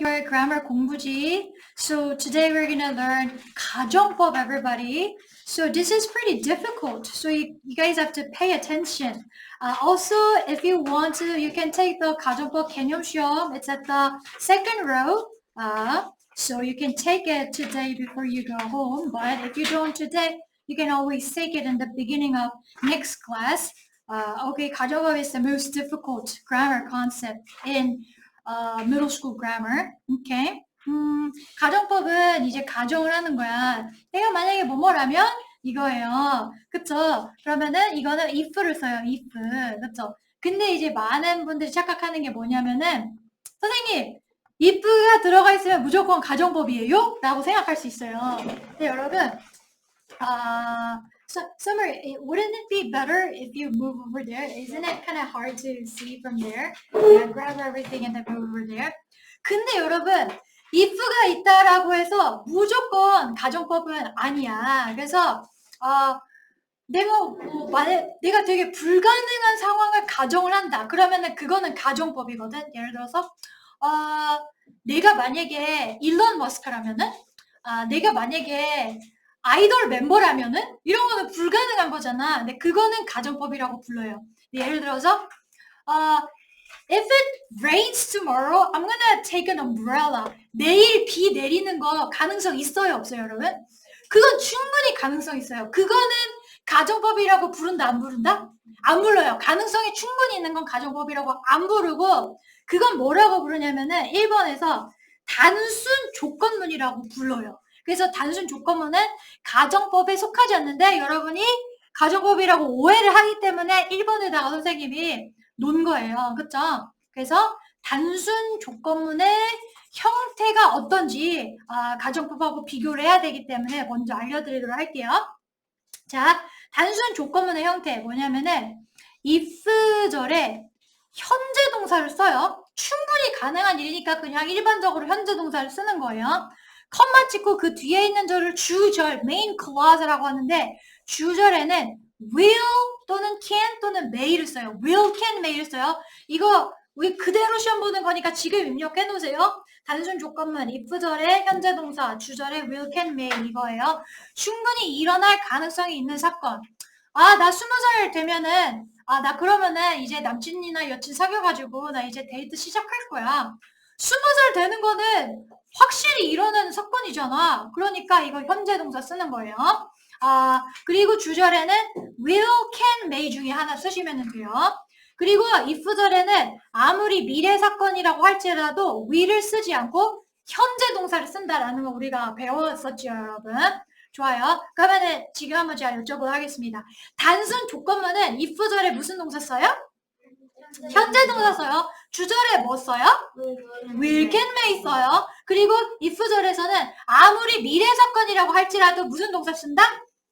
your grammar 공부지. So today we're gonna learn 가정법, everybody. So this is pretty difficult. So you, you guys have to pay attention. Uh, also, if you want to, you can take the 가정법 개념 시험. It's at the second row. Uh, so you can take it today before you go home. But if you don't today, you can always take it in the beginning of next class. Uh, okay, 가정법 is the most difficult grammar concept in uh, middle school grammar. Okay. 음, 가정법은 이제 가정을 하는 거야. 내가 만약에 뭐뭐라면 이거예요. 그쵸? 그러면은 이거는 if를 써요. if. 그쵸? 근데 이제 많은 분들이 착각하는 게 뭐냐면은 선생님 if가 들어가 있으면 무조건 가정법이에요? 라고 생각할 수 있어요. 근데 여러분 아 So, Summer, it, wouldn't it be better if you move over there? Isn't it kind of hard to see from there? Yeah, grab everything and then move over there. 근데 여러분, if가 있다라고 해서 무조건 가정법은 아니야. 그래서 어, 내가 뭐 만약 내가 되게 불가능한 상황을 가정을 한다. 그러면은 그거는 가정법이거든. 예를 들어서 어, 내가 만약에 일론 머스크라면은 아, 내가 만약에 아이돌 멤버라면은 이런 거는 불가능한 거잖아. 근데 그거는 가정법이라고 불러요. 예를 들어서 어, If it rains tomorrow, I'm gonna take an umbrella. 내일 비 내리는 거 가능성 있어요, 없어요, 여러분? 그건 충분히 가능성 있어요. 그거는 가정법이라고 부른다, 안 부른다? 안 불러요. 가능성이 충분히 있는 건 가정법이라고 안 부르고, 그건 뭐라고 부르냐면은 1번에서 단순 조건문이라고 불러요. 그래서 단순 조건문은 가정법에 속하지 않는데 여러분이 가정법이라고 오해를 하기 때문에 1번에다가 선생님이 놓은 거예요. 그쵸? 그래서 단순 조건문의 형태가 어떤지 아, 가정법하고 비교를 해야 되기 때문에 먼저 알려드리도록 할게요. 자, 단순 조건문의 형태 뭐냐면은 if절에 현재 동사를 써요. 충분히 가능한 일이니까 그냥 일반적으로 현재 동사를 쓰는 거예요. 컴마 찍고 그 뒤에 있는 절을 주절, main clause라고 하는데 주절에는 will 또는 can 또는 may를 써요. will, can, may를 써요. 이거 우리 그대로 시험 보는 거니까 지금 입력해 놓으세요. 단순 조건문 if절의 현재 동사, 주절의 will, can, may 이거예요. 충분히 일어날 가능성이 있는 사건. 아, 나 스무 살 되면은 아, 나 그러면은 이제 남친이나 여친 사귀어가지고 나 이제 데이트 시작할 거야. 스무 살 되는 거는 확실히 일어나는 사건이잖아. 그러니까 이거 현재 동사 쓰는 거예요. 아, 그리고 주절에는 will, can, may 중에 하나 쓰시면 돼요. 그리고 if절에는 아무리 미래 사건이라고 할지라도 will을 쓰지 않고 현재 동사를 쓴다라는 거 우리가 배웠었죠, 여러분. 좋아요. 그러면은 지금 한번 제가 여쭤보도록 하겠습니다. 단순 조건문은 if절에 무슨 동사 써요? 현재 동사 써요. 주절에 뭐 써요? will, can, may 써요. 그리고 if절에서는 아무리 미래 사건이라고 할지라도 무슨 동사 쓴다?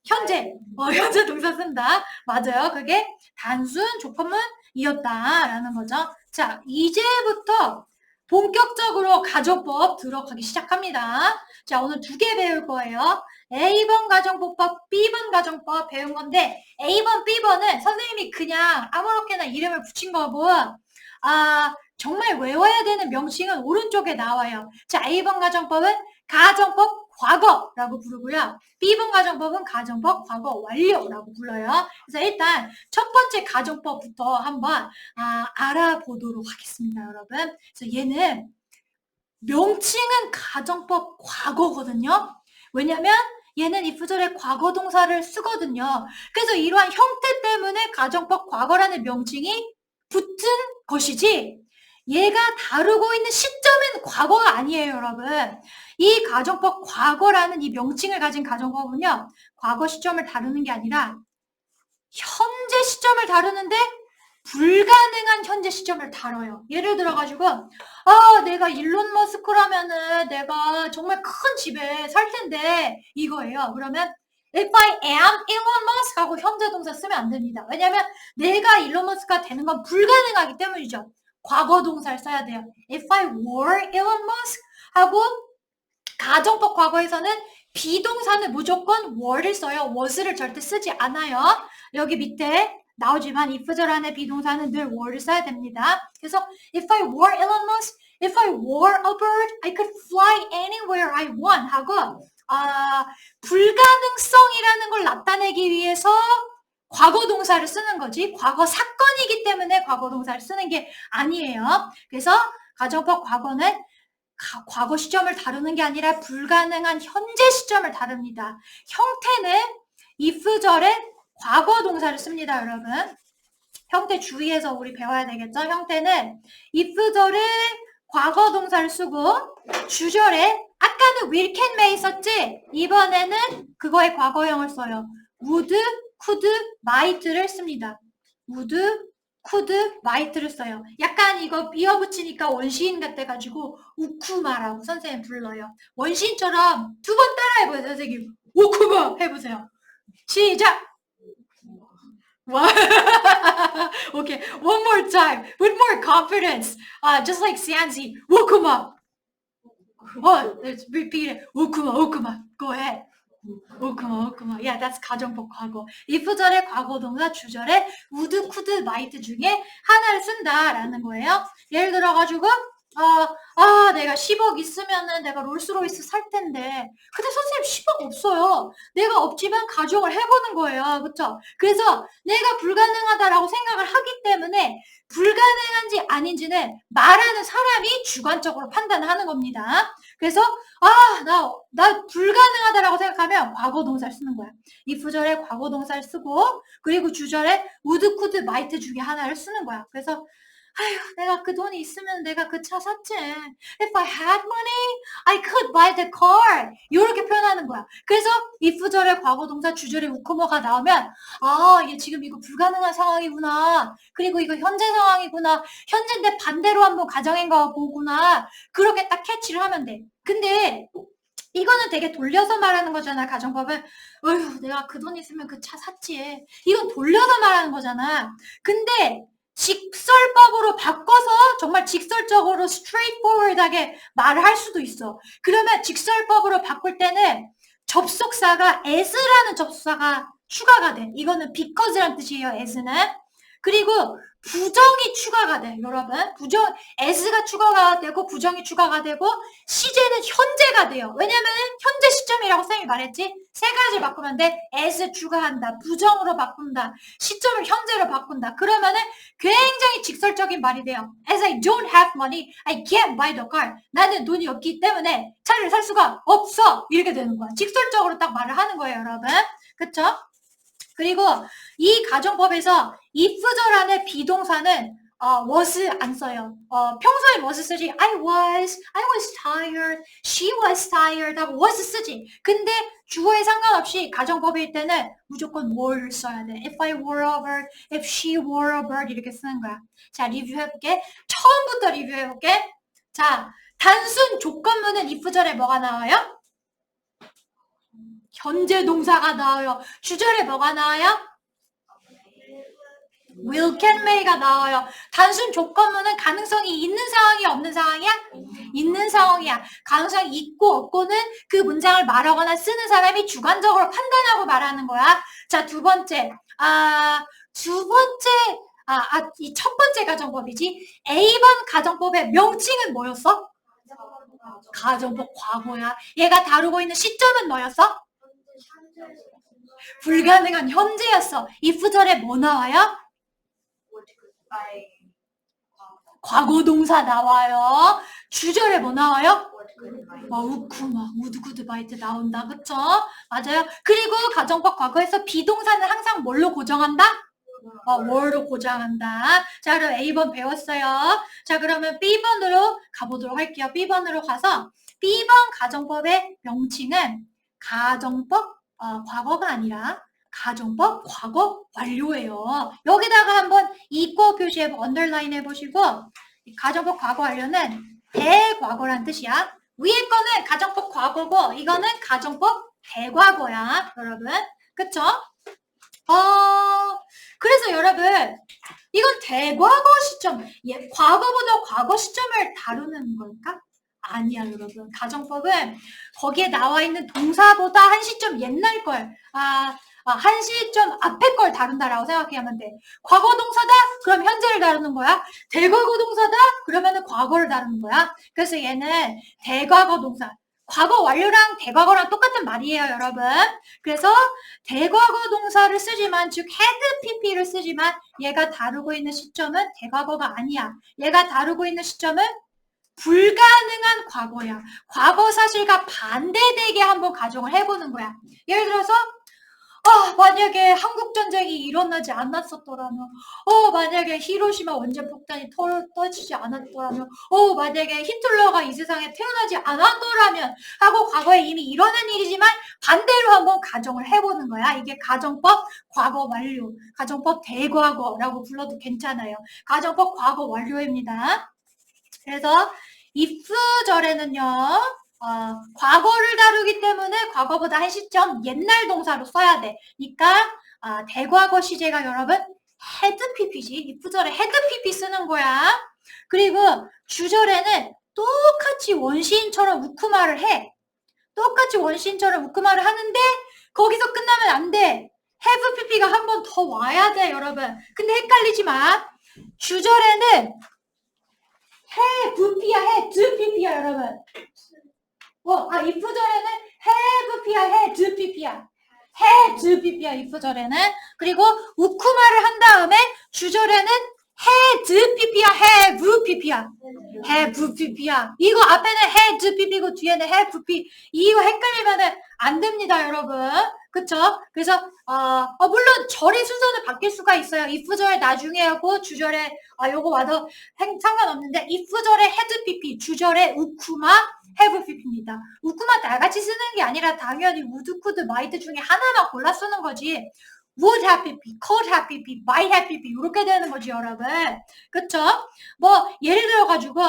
현재. 어, 현재 동사 쓴다. 맞아요. 그게 단순 조건문이었다라는 거죠. 자, 이제부터 본격적으로 가정법 들어가기 시작합니다. 자, 오늘 두 개 배울 거예요. A번 가정법과 B번 가정법 배운 건데 A번, B번은 선생님이 그냥 아무렇게나 이름을 붙인 거고 아, 정말 외워야 되는 명칭은 오른쪽에 나와요. 자, A번 가정법은 가정법 과거라고 부르고요. B번 가정법은 가정법 과거 완료라고 불러요. 그래서 일단 첫 번째 가정법부터 한번 아, 알아보도록 하겠습니다, 여러분. 그래서 얘는 명칭은 가정법 과거거든요. 왜냐면 얘는 if절에 과거 동사를 쓰거든요. 그래서 이러한 형태 때문에 가정법 과거라는 명칭이 붙은 것이지 얘가 다루고 있는 시점은 과거가 아니에요, 여러분. 이 가정법 과거라는 이 명칭을 가진 가정법은요, 과거 시점을 다루는 게 아니라 현재 시점을 다루는데 불가능한 현재 시점을 다뤄요. 예를 들어가지고, 아, 내가 일론 머스크라면은 내가 정말 큰 집에 살 텐데, 이거예요. 그러면, if I am Elon Musk 하고 현재 동사 쓰면 안 됩니다. 왜냐면 내가 일론 머스크가 되는 건 불가능하기 때문이죠. 과거 동사를 써야 돼요. If I were Elon Musk 하고 가정법 과거에서는 비동사는 무조건 were를 써요. was를 절대 쓰지 않아요. 여기 밑에 나오지만 if절 안에 비동사는 늘 were를 써야 됩니다. 그래서 if I were Elon Musk, if I were a bird, I could fly anywhere I want 하고 아, 불가능성이라는 걸 나타내기 위해서 과거 동사를 쓰는 거지. 과거 사건이기 때문에 과거 동사를 쓰는 게 아니에요. 그래서 가정법 과거는 가- 과거 시점을 다루는 게 아니라 불가능한 현재 시점을 다룹니다. 형태는 if절에 과거 동사를 씁니다, 여러분. 형태 주의해서 우리 배워야 되겠죠? 형태는 if절에 과거 동사를 쓰고 주절에 아까는 will, can, may 썼지? 이번에는 그거의 과거형을 써요. would, could, might를 씁니다. would, could, might를 써요. 약간 이거 이어붙이니까 원시인 같아가지고 우쿠마라고 선생님 불러요. 원시인처럼 두 번 따라해보세요, 선생님. 우쿠마 해보세요. 시작! 와. okay, one more time with more confidence. Uh, just like Sansi. 우쿠마. What? Let's repeat it. 우쿠마, 우쿠마. Go ahead. 우쿠마. Yeah, that's 과거. if절의 과거 동사 주절에 would, could, might 중에 하나를 쓴다라는 거예요. 예를 들어 가지고 아, 아, 내가 10억 있으면은 내가 롤스로이스 살 텐데. 근데 선생님 10억 없어요. 내가 없지만 가정을 해보는 거예요. 그쵸? 그래서 내가 불가능하다라고 생각을 하기 때문에 불가능한지 아닌지는 말하는 사람이 주관적으로 판단을 하는 겁니다. 그래서 아, 나, 나 불가능하다라고 생각하면 과거 동사를 쓰는 거야. if절에 과거 동사를 쓰고 그리고 주절에 would, could, might 중에 하나를 쓰는 거야. 그래서 아휴, 내가 그 돈이 있으면 내가 그 차 샀지. If I had money, I could buy the car. 이렇게 표현하는 거야. 그래서 if절에 과거 동사 주절에 우크모가 나오면 아, 얘 지금 이거 불가능한 상황이구나. 그리고 이거 현재 상황이구나. 현재인데 반대로 한번 가정인 거 보구나. 그렇게 딱 캐치를 하면 돼. 근데 이거는 되게 돌려서 말하는 거잖아, 가정법은. 어휴, 내가 그 돈 있으면 그 차 샀지. 이건 돌려서 말하는 거잖아. 근데 직설법으로 바꿔서 정말 직설적으로 straightforward하게 말을 할 수도 있어. 그러면 직설법으로 바꿀 때는 접속사가 as라는 접속사가 추가가 돼. 이거는 because란 뜻이에요, as는. 그리고 부정이 추가가 돼, 여러분. 부정, as가 추가가 되고 부정이 추가가 되고 시제는 현재가 돼요. 왜냐면 현재 시점이라고 쌤이 말했지. 세 가지 바꾸면 돼. as 추가한다. 부정으로 바꾼다. 시점을 현재로 바꾼다. 그러면은 굉장히 직설적인 말이 돼요. As I don't have money, I can't buy the car. 나는 돈이 없기 때문에 차를 살 수가 없어. 이렇게 되는 거야. 직설적으로 딱 말을 하는 거예요, 여러분. 그쵸? 그리고 이 가정법에서 if절 안에 비동사는 어, was 안 써요. 어, 평소에 was 쓰지. I was, I was tired, she was tired 하고 was 쓰지. 근데 주어에 상관없이 가정법일 때는 무조건 were를 써야 돼. If I were a bird, if she were a bird 이렇게 쓰는 거야. 자, 리뷰해볼게. 처음부터 리뷰해볼게. 자, 단순 조건문은 if절에 뭐가 나와요? 현재 동사가 나와요. 주절에 뭐가 나와요? Will, can, may가 나와요. 단순 조건문은 가능성이 있는 상황이 없는 상황이야? 있는 상황이야. 가능성이 있고 없고는 그 문장을 말하거나 쓰는 사람이 주관적으로 판단하고 말하는 거야. 자, 두 번째. 아, 두 번째. 아, 아, 이 첫 번째 가정법이지. A번 가정법의 명칭은 뭐였어? 가정법 과거야. 얘가 다루고 있는 시점은 뭐였어? 불가능한 현재였어. if절에 뭐 나와요? 과거 동사 나와요. 주절에 뭐 나와요? 어, 우쿠마, 우드구드바이트 나온다. 그쵸? 맞아요. 그리고 가정법 과거에서 비동사는 항상 뭘로 고정한다? 어, 월로 고정한다. 자, 그럼 A번 배웠어요. 자, 그러면 B번으로 가보도록 할게요. B번으로 가서 B번 가정법의 명칭은 가정법 어, 과거가 아니라 가정법 과거 완료예요. 여기다가 한번 이거 표시해 언더라인 해보시고 가정법 과거 완료는 대과거란 뜻이야. 위에 거는 가정법 과거고 이거는 가정법 대과거야, 여러분. 그쵸? 어, 그래서 여러분 이건 대과거 시점, 예, 과거보다 과거 시점을 다루는 걸까? 아니야, 여러분. 가정법은 거기에 나와 있는 동사보다 한 시점 옛날 걸. 아, 아, 한 시점 앞에 걸 다룬다라고 생각하면 돼. 과거 동사다? 그럼 현재를 다루는 거야. 대과거 동사다? 그러면은 과거를 다루는 거야. 그래서 얘는 대과거 동사. 과거 완료랑 대과거랑 똑같은 말이에요, 여러분. 그래서 대과거 동사를 쓰지만, 즉 had pp를 쓰지만 얘가 다루고 있는 시점은 대과거가 아니야. 얘가 다루고 있는 시점은 불가능한 과거야. 과거 사실과 반대되게 한번 가정을 해보는 거야. 예를 들어서 아, 만약에 한국 전쟁이 일어나지 않았었더라면, 어, 만약에 히로시마 원전 폭탄이 터, 터지지 않았더라면, 어, 만약에 히틀러가 이 세상에 태어나지 않았더라면 하고 과거에 이미 일어난 일이지만 반대로 한번 가정을 해보는 거야. 이게 가정법 과거 완료, 가정법 대과거라고 불러도 괜찮아요. 가정법 과거 완료입니다. 그래서 if절에는요, 어, 과거를 다루기 때문에 과거보다 한 시점 옛날 동사로 써야 돼. 그러니까 아, 대과거 시제가 여러분 had pp지. if절에 had pp 쓰는 거야. 그리고 주절에는 똑같이 원시인처럼 우쿠마를 해. 똑같이 원시인처럼 우쿠마를 하는데 거기서 끝나면 안 돼. have pp가 한 번 더 와야 돼, 여러분. 근데 헷갈리지 마. 주절에는 해 부피야 해 드피피야 여러분. 어, 아 이프절에는 해 부피야 해 드피피야. 해 드피피야 이프절에는 그리고 우쿠마를 한 다음에 주절에는 해 드피피야 해 부피피야. 해 부피피야. 이거 앞에는 해 드피피고 뒤에는 해 부피. 이거 헷갈리면은 안 됩니다, 여러분. 그쵸? 그래서 어, 어, 물론 절의 순서는 바뀔 수가 있어요. if절 나중에 하고 주절에 아 요거 와도 행- 상관없는데 if절에 헤드 pp, 주절에 우쿠마, pp입니다. 우쿠마 다 같이 쓰는 게 아니라 당연히 could, might 중에 하나만 골라 쓰는 거지. would have pp, could have pp, might have pp 이렇게 되는 거지 여러분. 그쵸? 뭐 예를 들어 가지고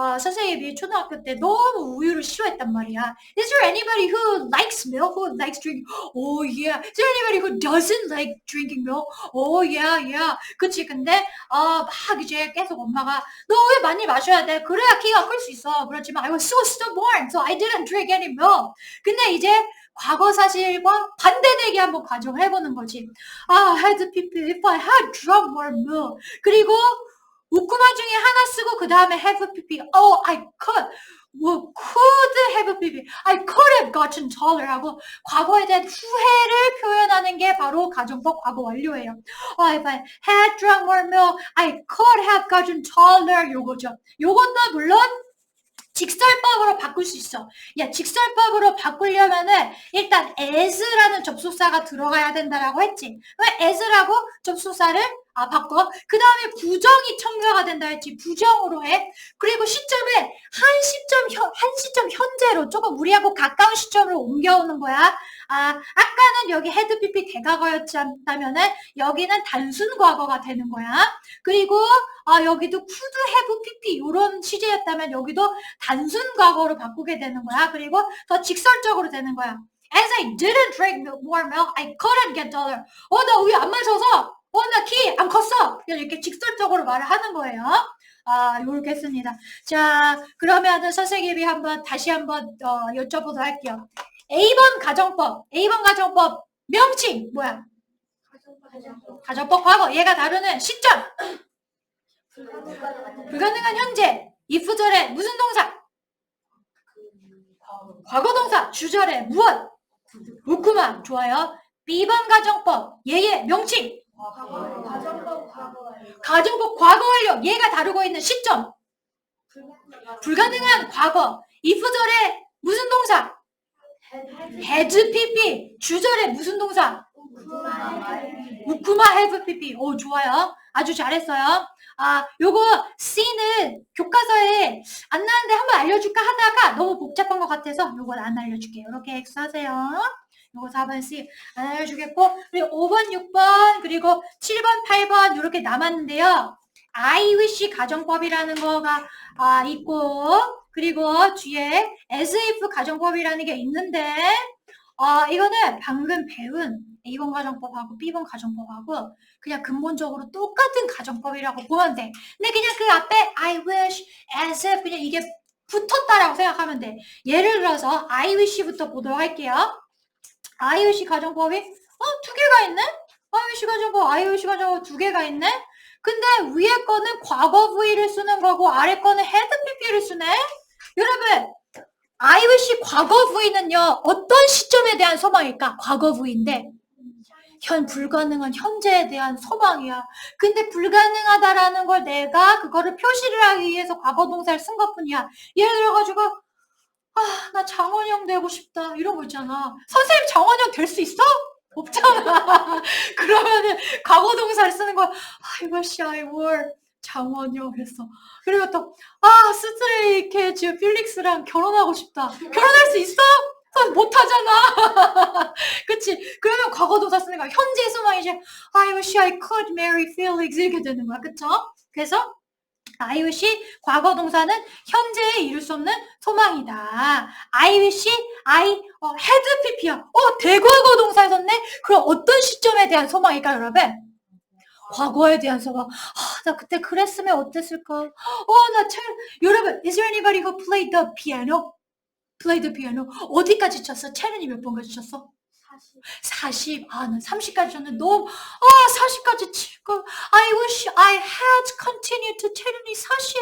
어, 선생님이 초등학교 때 너무 우유를 싫어했단 말이야. Is there anybody who likes milk? Who likes drinking? Oh yeah. Is there anybody who doesn't like drinking milk? Oh yeah, yeah. 그치. 근데 어, 막 이제 계속 엄마가 너 우유 많이 마셔야 돼. 그래야 키가 클 수 있어. 그렇지만 I was so stubborn, so I didn't drink any milk. 근데 이제 과거 사실과 반대되게 한번 가정을 해보는 거지. 아, had people if I had drunk more milk. 그리고 우쿠마 중에 하나 쓰고 그 다음에 have pp. Oh, I could. 뭐 could have pp. I could have gotten taller 하고 과거에 대한 후회를 표현하는 게 바로 가정법 과거 완료예요. Oh, if I had drunk more milk, I could have gotten taller 요거죠. 요것도 물론 직설법으로 바꿀 수 있어. 야, 직설법으로 바꾸려면은 일단 as라는 접속사가 들어가야 된다라고 했지. 왜 as라고 접속사를 아, 바꿔. 그 다음에 부정이 첨가가 된다 했지. 부정으로 해. 그리고 시점을 한 시점, 현, 한 시점 현재로 조금 우리하고 가까운 시점으로 옮겨오는 거야. 아, 아까는 여기 헤드 pp 대과거였다면은 여기는 단순 과거가 되는 거야. 그리고 아, 여기도 could have pp 이런 시제였다면 여기도 단순 과거로 바꾸게 되는 거야. 그리고 더 직설적으로 되는 거야. As I didn't drink more milk, I couldn't get taller. 어, 나 우유 안 마셔서, 어, 나 키 안 컸어. 이렇게 직설적으로 말을 하는 거예요. 아, 요렇게 했습니다. 자, 그러면은 선생님이 한번, 다시 한번, 어, 여쭤보도록 할게요. A번 가정법, A번 가정법, 명칭, 뭐야? 가정법 과거, 얘가 다루는 시점, 불가능한 현재, if절에 무슨 동사? 과거 동사, 주절에 무엇? 우쿠마, 좋아요. B번 가정법, 얘의 명칭, 가정법 과거 완료, 얘가 다루고 있는 시점, 불가능한 과거, if절에 무슨 동사? had pp, 주절에 무슨 동사? 우쿠마 have pp. 오, 좋아요. 아주 잘했어요. 아, 요거 C는 교과서에 안 나왔는데 한번 알려줄까 하다가 너무 복잡한 것 같아서 요건 안 알려줄게요. 이렇게 X 하세요. 요거 4번 C 안 알려주겠고 그리고 5번, 6번 그리고 7번, 8번 이렇게 남았는데요. I wish 가정법이라는 거가 아, 있고 그리고 뒤에 as if 가정법이라는 게 있는데 어, 이거는 방금 배운 A번 가정법하고 B번 가정법하고 그냥 근본적으로 똑같은 가정법이라고 보면 돼. 근데 그냥 그 앞에 I wish, as if 그냥 이게 붙었다라고 생각하면 돼. 예를 들어서 I wish부터 보도록 할게요. I wish 가정법이 어, 두 개가 있네? IOC 가정법, IOC 가정법 두 개가 있네? 근데 위에 거는 과거 V를 쓰는 거고 아래 거는 헤드 PP를 쓰네? 여러분, IOC 과거 V는요, 어떤 시점에 대한 소망일까? 과거 V인데, 현 불가능한 현재에 대한 소망이야. 근데 불가능하다라는 걸 내가 그거를 표시를 하기 위해서 과거 동사를 쓴 것뿐이야. 예를 들어가지고 아, 나 장원영 되고 싶다. 이런 거 있잖아. 선생님 장원영 될 수 있어? 없잖아. 그러면은 과거 동사를 쓰는 거야. I wish I were 장원영 했어. 그리고 또 아, 스트레이 캐즈 필릭스랑 결혼하고 싶다. 결혼할 수 있어? 선 못하잖아. 그치? 그러면 과거 동사 쓰는 거야. 현재 소망이지. I wish I could marry Felix 이렇게 되는 거야. 그쵸? 그래서 I wish 과거 동사는 현재에 이룰 수 없는 소망이다. I wish I 어, had pp야. 어, 대과거 동사에 썼네? 그럼 어떤 시점에 대한 소망일까, 여러분? 과거에 대한 소망. 아, 나 그때 그랬으면 어땠을까? 어, 나 참, 여러분, is there anybody who played the piano? played the piano. 어디까지 쳤어? 체른이 몇 번까지 쳤어? 40. 아, 난 30까지 쳤는데 너무, 아, 40까지 치고, I wish I had continued to 체른이 40.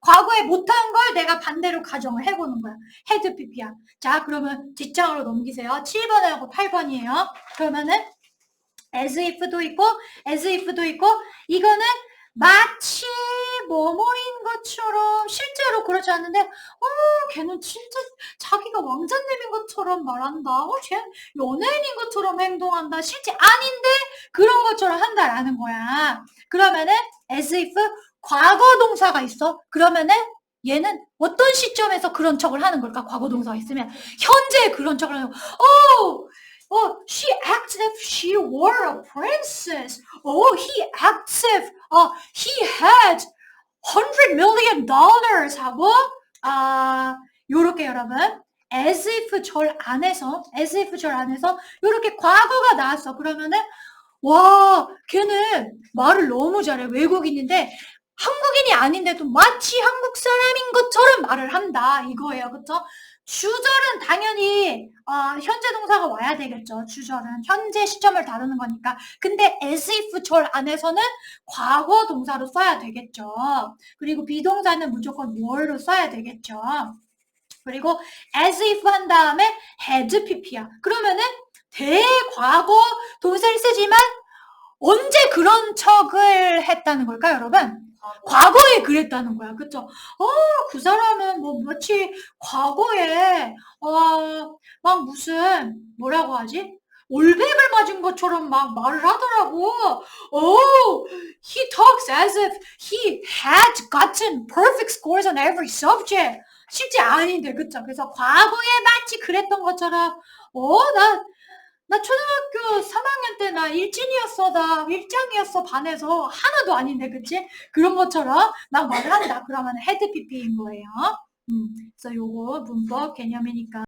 과거에 못한 걸 내가 반대로 가정을 해보는 거야. 헤드 PP야. 자, 그러면 뒷장으로 넘기세요. 7번하고 8번이에요. 그러면은, as if도 있고, as if도 있고, 이거는 마치 뭐뭐인 것처럼 실제로 그렇지 않는데, 어, 걔는 진짜 자기가 왕자님인 것처럼 말한다. 어, 쟤 연예인인 것처럼 행동한다. 실제 아닌데 그런 것처럼 한다라는 거야. 그러면은 as if 과거 동사가 있어. 그러면은 얘는 어떤 시점에서 그런 척을 하는 걸까? 과거 동사가 있으면 현재 그런 척을 하는 거. Oh, oh, she acts if she were a princess. Oh, he acts if uh, he had hundred million dollars 하고 아 요렇게 여러분 as if 절 안에서 as if 절 안에서 요렇게 과거가 나왔어. 그러면은 와 걔는 말을 너무 잘해 외국인인데 한국인이 아닌데도 마치 한국 사람인 것처럼 말을 한다 이거예요. 그쵸? 주절은 당연히 어, 현재 동사가 와야 되겠죠. 주절은 현재 시점을 다루는 거니까. 근데 as if 절 안에서는 과거 동사로 써야 되겠죠. 그리고 비동사는 무조건 were로 써야 되겠죠. 그리고 as if 한 다음에 had pp야. 그러면은 대과거 동사를 쓰지만 언제 그런 척을 했다는 걸까, 여러분? 과거에 그랬다는 거야. 그쵸? 어, 그 사람은 뭐 마치 과거에, 어, 막 무슨, 뭐라고 하지? 올백을 맞은 것처럼 막 말을 하더라고. Oh, he talks as if he had gotten perfect scores on every subject. 실제 아닌데, 그쵸? 그래서 과거에 마치 그랬던 것처럼, 어, 나, 나 초등학교 3학년 때 나 일진이었어. 나 일장이었어. 반에서. 하나도 아닌데, 그치? 그런 것처럼 막 말을 한다. 그러면 헤드 PP인 거예요. 음, 그래서 요거 문법 개념이니까.